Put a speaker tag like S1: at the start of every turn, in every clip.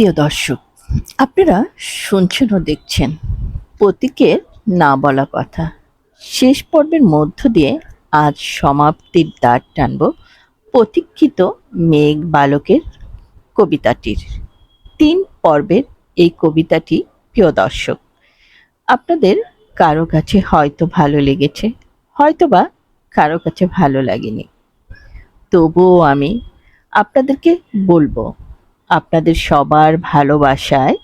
S1: প্রিয় দর্শক, আপনারা শুনছেন ও দেখছেন প্রতীকের না বলা কথা। শেষ পর্বের মধ্য দিয়ে আজ সমাপ্তির দ্বার টানব প্রতীক্ষিত মেঘ বালকের কবিতাটির। তিন পর্বের এই কবিতাটি, প্রিয় দর্শক, আপনাদের কারও কাছে হয়তো ভালো লেগেছে, হয়তোবা কারও কাছে ভালো লাগেনি। তবুও আমি আপনাদেরকে বলব আপনাদের সবার ভালোবাসায়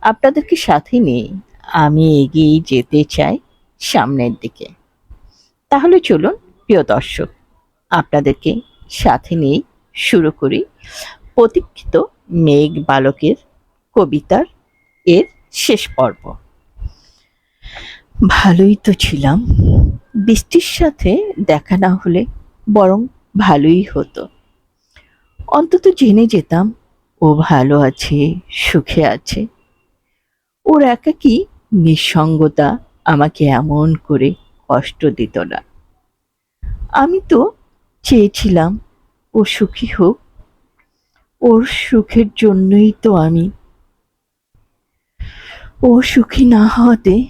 S1: আপনাদেরকে সাথে নিয়ে আমি এগিয়ে যেতে চাই সামনের দিকে। তাহলে চলুন, প্রিয় দর্শক, আপনাদেরকে সাথে নিয়ে শুরু করি প্রতীক্ষিত মেঘ বালকের কবিতার এর শেষ পর্ব। ভালোই তো ছিলাম। বৃষ্টির সাথে দেখা না হলে বরং ভালোই হতো। অন্তত জেনে যেতাম ও ভালো আছে, সুখে আছে। ওর একাকী নিঃসঙ্গতা আমাকে এমন করে কষ্ট দিত না। আমি তো চেয়েছিলাম ও সুখী হোক। ওর সুখের জন্যই তো আমি ও সুখী না হওয়াতে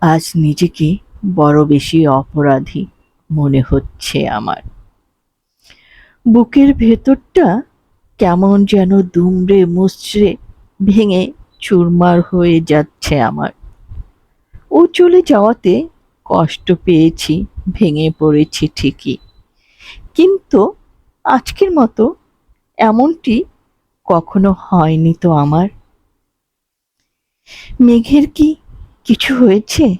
S1: আজ নিজেকে বড় বেশি অপরাধী মনে হচ্ছে আমার। বুকের ভেতরটা কেমন যেন দুমড়ে মুচড়ে ভেঙে চুরমার হয়ে যাচ্ছে আমার। ও চলে যাওয়াতে কষ্ট পেয়েছি, ভেঙে পড়েছি ঠিকই। কিন্তু আজকের মতো এমনটি কখনো হয়নি তো আমার। মেঘের কি কিছু হয়েছে?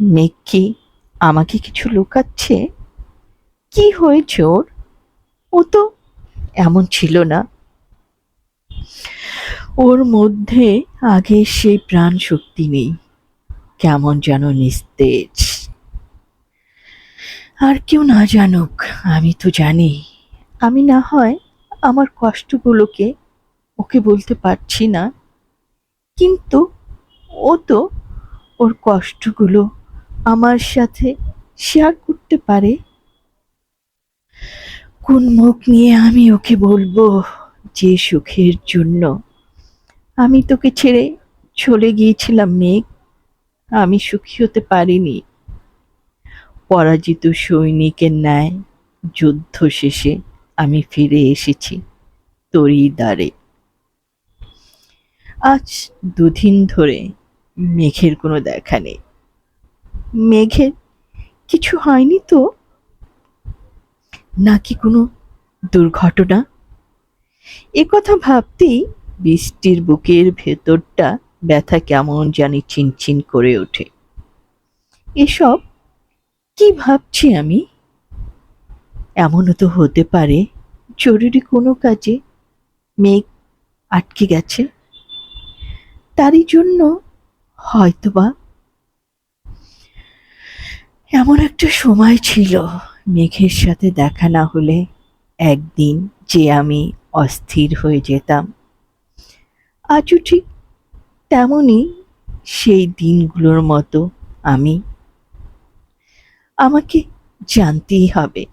S1: মেঘ কি আমাকে কিছু লুকাচ্ছে? কি হয়েছে ওর? এমন ছিল না। ওর মধ্যে আগে সেই প্রাণ শক্তি নেই। কেমন যেন নিস্তেজ। আর কেউ না জানুক, আমি তো জানি। আমি না হয় আমার কষ্টগুলোকে ওকে বলতে পারছি না। কিন্তু ও তো ওর কষ্টগুলো আমার সাথে শেয়ার করতে পারে। কোন মুখ নিয়ে আমি ওকে বলব যে সুখের জন্য? আমি তোকে ছেড়ে চলে গিয়েছিলাম, মেঘ। আমি সুখী হতে পারিনি। পরাজিত সৈনিকের ন্যায় যুদ্ধ শেষে আমি ফিরে এসেছি তোরই দ্বারে। আজ দুদিন ধরে মেঘের কোনো দেখা নেই। মেঘের কিছু হয়নি তো? নাকি কোনো দুর্ঘটনা? এ কথা ভাবতেই বৃষ্টির বুকের ভেতরটা ব্যথা কেমন জানি চিনচিন করে ওঠে। এসব কি ভাবছি আমি? এমনও তো হতে পারে জরুরি কোনো কাজে মেঘ আটকে গেছে। তারই জন্য হয়তোবা এমন একটা সময় ছিল মেঘের সাথে দেখা না হলে একদিন যে আমি অস্থির হয়ে যেতাম। আজও ঠিক তেমনই সেই দিনগুলোর মতো আমি। আমাকে জানতেই হবে,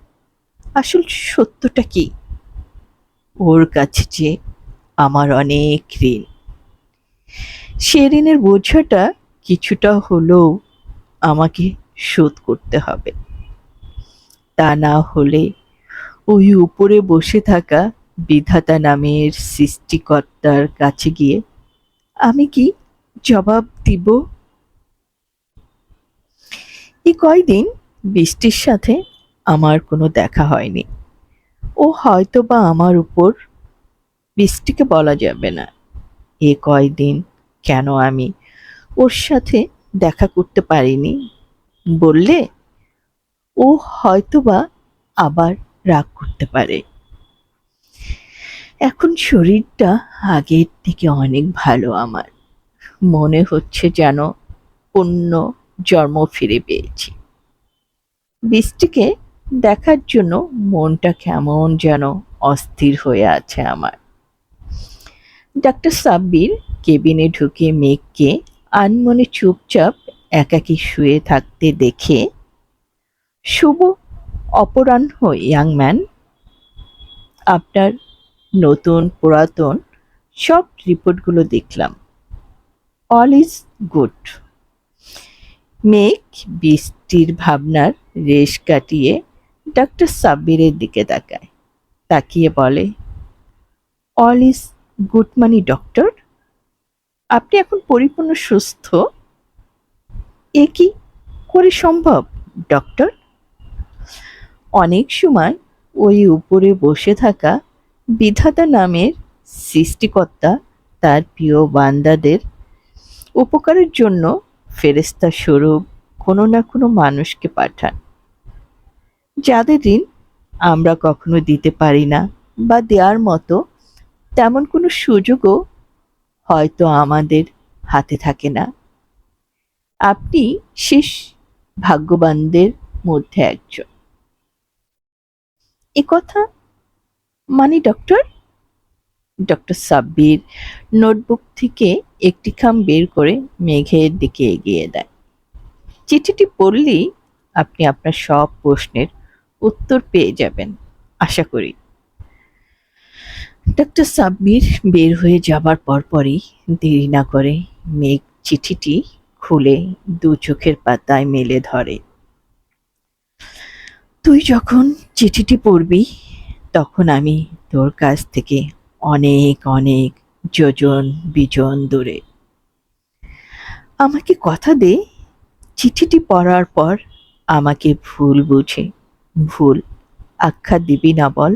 S1: আসল সত্যটা কি? ওর কাছে যে আমার অনেক ঋণ। সে ঋণের বোঝাটা কিছুটা হলেও আমাকে শোধ করতে হবে। তা না হলে ওই উপরে বসে থাকা বিধাতা নামের সৃষ্টিকর্তার কাছে গিয়ে, আমি কি জবাব দিব? এই কয়দিন বৃষ্টির সাথে আমার কোনো দেখা হয়নি। ও হয়তো বা আমার উপর বৃষ্টিকে বলা যাবে না। এ কয়দিন কেন আমি ওর সাথে দেখা করতে পারিনি? বললে ও হয়তোবা আবার রাগ করতে পারে। এখন শরীরটা আগের থেকে অনেক ভালো আমার। মনে হচ্ছে যেন অন্য জন্ম ফিরে পেয়েছি। বৃষ্টিকে দেখার জন্য মনটা কেমন যেন অস্থির হয়ে আছে আমার। ডাক্তার সাব্বির কেবিনে ঢুকে মেঘকে আনমনে চুপচাপ একাকী শুয়ে থাকতে দেখে শুভ অপরাহ্ন ইয়াং ম্যান আপনার নতুন, পুরাতন সব রিপোর্টগুলো দেখলাম। অল ইজ গুড মেঘ বৃষ্টির ভাবনার রেশ কাটিয়ে ডক্টর সাব্বিরের দিকে তাকায়। তাকিয়ে বলে অল ইজ গুড মানি ডক্টর আপনি এখন পরিপূর্ণ সুস্থ? এ কি করে সম্ভব ডক্টর অনেক সময় ওই উপরে বসে থাকা বিধাতা নামের সৃষ্টিকর্তা, তার প্রিয় বান্দাদের উপকারের জন্য ফেরেস্তা স্বরূপ কোনো না কোনো মানুষকে পাঠান। যাদের ঋণ আমরা কখনো দিতে পারি না বা দেওয়ার মতো তেমন কোনো সুযোগও হয়তো আমাদের হাতে থাকে না। আপনি শেষ ভাগ্যবানদের মধ্যে একজন। এ কথা? মানে ডক্টর ডক্টর সাব্বির নোটবুক থেকে একটি খাম বের করে মেঘের দিকে এগিয়ে দেয়। চিঠিটি পড়লেই আপনি আপনার সব প্রশ্নের উত্তর পেয়ে যাবেন, আশা করি। ডক্টর সাব্বির বের হয়ে যাবার পরপরই দেরি না করে মেঘ চিঠিটি খুলে দু চোখের পাতায় মেলে ধরে। তুই যখন চিঠিটি পড়বি, তখন আমি তোর কাছ থেকে অনেক অনেক যোজন বিজন দূরে। আমাকে কথা দে, চিঠিটি পড়ার পর আমাকে ভুল বুঝে, ভুল আখ্যা দিবি না বল।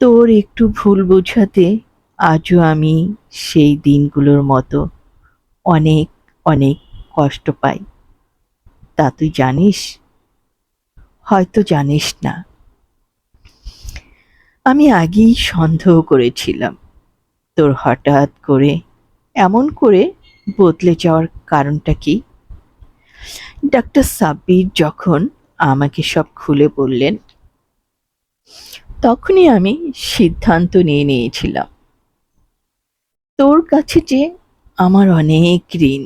S1: তোর একটু ভুল বোঝাতে আজও আমি সেই দিনগুলোর মতো অনেক অনেক কষ্ট পাই। তা তুই জানিস? হয়তো জানিস না। আমি আগেই সন্দেহ করেছিলাম। তোর হঠাৎ করে এমন করে বদলে যাওয়ার কারণটা কি? ডাক্তার সাব্বির যখন আমাকে সব খুলে বললেন, তখনই আমি সিদ্ধান্ত নিয়ে নিয়েছিলাম। তোর কাছে যে আমার অনেক ঋণ,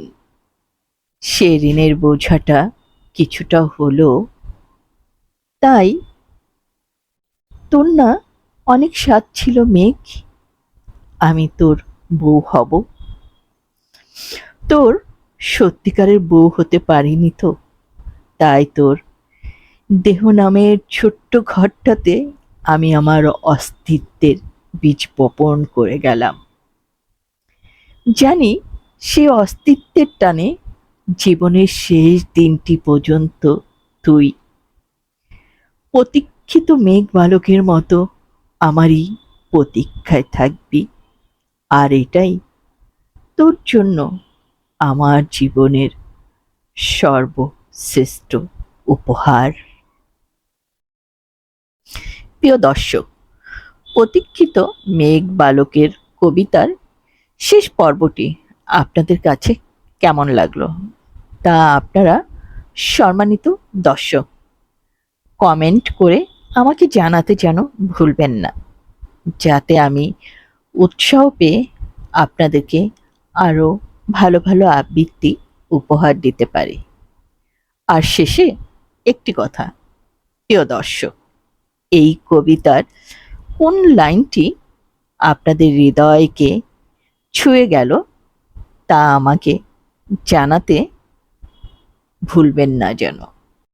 S1: সে ঋণের বোঝাটা কিছুটা হলো তাই তোর না অনেক স্বাদ ছিল মেঘ। আমি তোর বউ হব। তোর সত্যিকারের বউ হতে পারিনি তো। তাই তোর দেহ নামের ছোট্ট ঘরটাতে আমি আমার অস্তিত্বের বীজ বপন করে গেলাম। জানি সে অস্তিত্বের টানে জীবনের শেষ দিনটি পর্যন্ত তুই প্রতীক্ষিত মেঘ বালকের মতো আমারই প্রতীক্ষায় থাকবি। আর এটাই তোর জন্য আমার জীবনের সর্বশ্রেষ্ঠ উপহার। প্রিয় দর্শক, প্রতীক্ষিত মেঘ বালকের কবিতার শেষ পর্বটি আপনাদের কাছে কেমন লাগল তা আপনারা সম্মানিত দর্শক কমেন্ট করে আমাকে জানাতে যেন ভুলবেন না। যাতে আমি উৎসাহ পেয়ে আপনাদেরকে আরও ভালো ভালো আবৃত্তি উপহার দিতে পারি। আর শেষে একটি কথা, প্রিয় দর্শক, এই কবিতার কোন লাইনটি আপনাদের হৃদয়কে ছুঁয়ে গেল তা আমাকে জানাতে ভুলবেন না যেন।